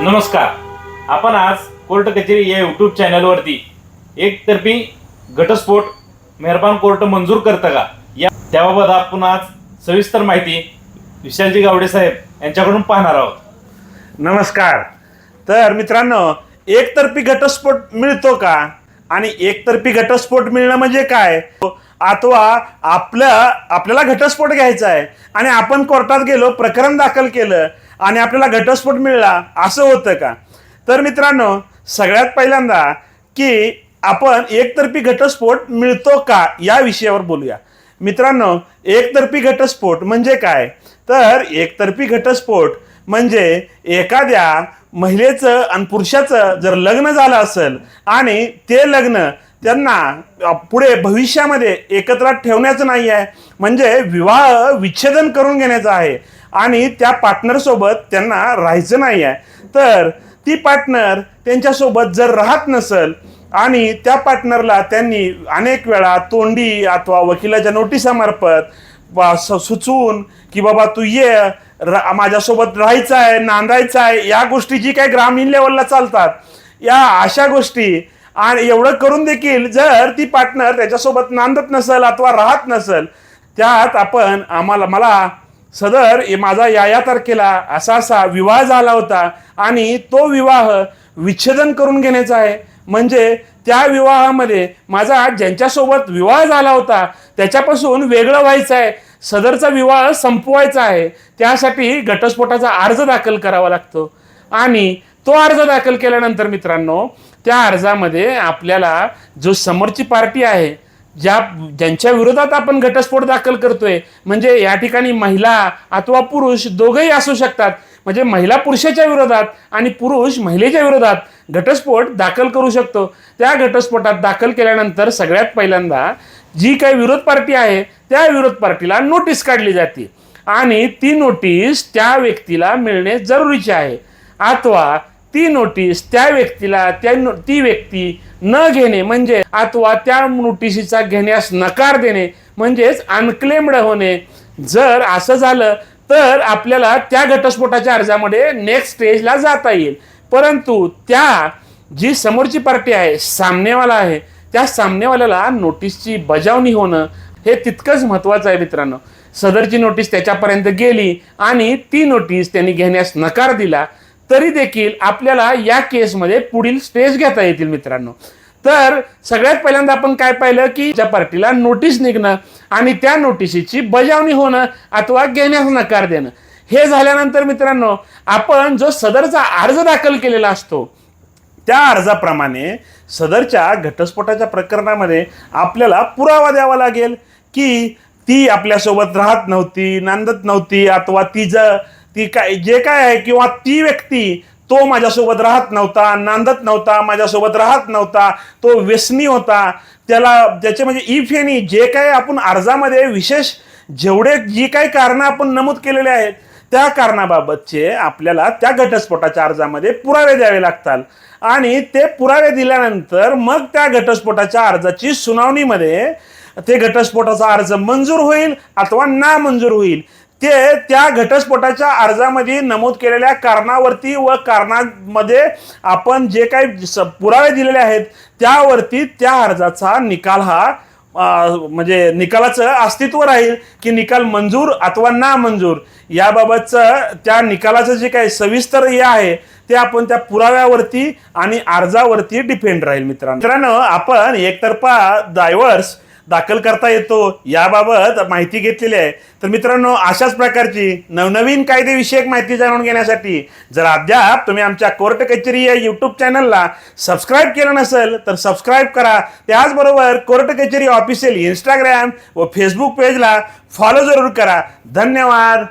नमस्कार. आपण आज कोर्ट कचेरी या यूट्यूब चॅनलवरती एकतर्फी घटस्फोट मेहरबान कोर्ट मंजूर करतं का या त्याबाबत आपण आज सविस्तर माहिती विशालजी गावडे साहेब यांच्याकडून पाहणार आहोत. नमस्कार. तर मित्रांनो एकतर्फी घटस्फोट मिळतो का? आणि एकतर्फी घटस्फोट मिळणं म्हणजे काय? अथवा आपलं आपल्याला घटस्फोट घ्यायचा आहे आणि आपण कोर्टात गेलो प्रकरण दाखल केलं आणि आपल्याला घटस्फोट मिळला असं होतं का? तर मित्रांनो सगळ्यात पहिल्यांदा की आपण एकतर्फी घटस्फोट मिळतो का या विषयावर बोलूया. मित्रांनो एकतर्फी घटस्फोट म्हणजे काय? तर एकतर्फी घटस्फोट म्हणजे एखाद्या महिलेचं आणि पुरुषाचं जर लग्न झालं असेल आणि ते लग्न त्यांना पुढे भविष्यामध्ये एकत्र ठेवण्याचं नाही आहे म्हणजे विवाह विच्छेदन करून घेण्याचं आहे आणि त्या पार्टनरसोबत त्यांना राहायचं नाही आहे तर ती पार्टनर त्यांच्यासोबत जर राहत नसेल आणि त्या पार्टनरला त्यांनी अनेक वेळा तोंडी अथवा वकिलाच्या नोटिसामार्फत स- सुचवून की बाबा तू ये रा- माझ्यासोबत राहायचं आहे नांदायचं आहे या गोष्टी जी काही ग्रामीण लेवलला चालतात या अशा गोष्टी आणि एवढं करून देखील जर ती पार्टनर त्याच्यासोबत नांदत नसेल अथवा राहत नसेल त्यात आपण आम्हाला मला सदर माझा या या तारखेला असा असा विवाह झाला होता आणि तो विवाह विच्छेदन करून घेण्याचा आहे. म्हणजे त्या विवाहामध्ये माझा ज्यांच्यासोबत विवाह झाला होता त्याच्यापासून वेगळं व्हायचं आहे. सदरचा विवाह संपवायचा आहे. त्यासाठी घटस्फोटाचा अर्ज दाखल करावा लागतो. आणि तो अर्ज दाखल केल्यानंतर मित्रांनो त्या अर्जामध्ये आपल्याला जो समोरची पार्टी आहे ज्या ज्यांच्या विरोधात आपण घटस्फोट दाखल करतोय म्हणजे या ठिकाणी महिला अथवा पुरुष दोघंही असू शकतात. म्हणजे महिला पुरुषाच्या विरोधात आणि पुरुष महिलेच्या विरोधात घटस्फोट दाखल करू शकतो. त्या घटस्फोटात दाखल केल्यानंतर सगळ्यात पहिल्यांदा जी काही विरोध पार्टी आहे त्या विरोध पार्टीला नोटीस काढली जाते. आणि ती नोटीस त्या व्यक्तीला मिळणे जरुरीचे आहे. अथवा ती नोटीस त्या व्यक्तीला त्या नो- ती व्यक्ती न घेणे म्हणजे अथवा त्या नोटिशीचा घेण्यास नकार देणे म्हणजेच अनक्लेम्ड होणे. जर असं झालं तर आपल्याला त्या घटस्फोटाच्या अर्जामध्ये नेक्स्ट स्टेजला जाता येईल. परंतु त्या जी समोरची पार्टी आहे सामनेवाला आहे त्या सामनेवाल्याला नोटीसची बजावणी होणं हे तितकंच महत्त्वाचं आहे मित्रांनो. सदरची नोटीस त्याच्यापर्यंत गेली आणि ती नोटीस त्यांनी घेण्यास नकार दिला. तरी देखील आपल्याला या केसमध्ये पुढील स्टेज घेता येतील मित्रांनो. तर सगळ्यात पहिल्यांदा आपण काय पाहिलं की त्या पार्टीला नोटीस निघणं आणि त्या नोटिशीची बजावणी होणं अथवा घेण्यास नकार देणं. हे झाल्यानंतर मित्रांनो आपण जो सदरचा अर्ज दाखल केलेला असतो त्या अर्जाप्रमाणे सदरच्या घटस्फोटाच्या प्रकरणामध्ये आपल्याला पुरावा द्यावा लागेल की ती आपल्यासोबत राहत नव्हती नांदत नव्हती अथवा तिचं ती काय जे काय आहे किंवा ती व्यक्ती तो माझ्यासोबत राहत नव्हता नांदत नव्हता माझ्यासोबत राहत नव्हता तो व्यसनी होता त्याला त्याचे म्हणजे इफ एनी जे काही आपण अर्जामध्ये विशेष जेवढे जी काही कारणं आपण नमूद केलेले आहेत त्या कारणाबाबतचे आपल्याला त्या घटस्फोटाच्या अर्जामध्ये पुरावे द्यावे लागतात. आणि ते पुरावे दिल्यानंतर मग त्या घटस्फोटाच्या अर्जाची सुनावणीमध्ये ते घटस्फोटाचा अर्ज मंजूर होईल अथवा नामंजूर होईल. ते त्या घटस्फोटाच्या अर्जामध्ये नमूद केलेल्या कारणावरती व कारणामध्ये आपण जे काही स- पुरावे दिलेले आहेत त्यावरती त्या अर्जाचा निकाल हा म्हणजे निकालाचं अस्तित्व राहील की निकाल मंजूर अथवा ना मंजूर याबाबतचं त्या निकालाचं जे काही सविस्तर हे आहे ते आपण त्या पुराव्यावरती आणि अर्जावरती डिपेंड राहील मित्रांनो. मित्रांनो आपण एकतर्फा डायव्हर्स दाखल करता येतो याबाबत माहिती घेतलेली आहे. तर मित्रांनो अशाच प्रकारची नवनवीन कायदेविषयक माहिती जाणून घेण्यासाठी जर अद्याप तुम्ही आमच्या कोर्ट कचेरी या यूट्यूब चॅनलला सबस्क्राईब केलं नसेल तर सबस्क्राईब करा. त्याचबरोबर कोर्ट कचेरी ऑफिशियल इंस्टाग्राम व फेसबुक पेजला फॉलो जरूर करा. धन्यवाद.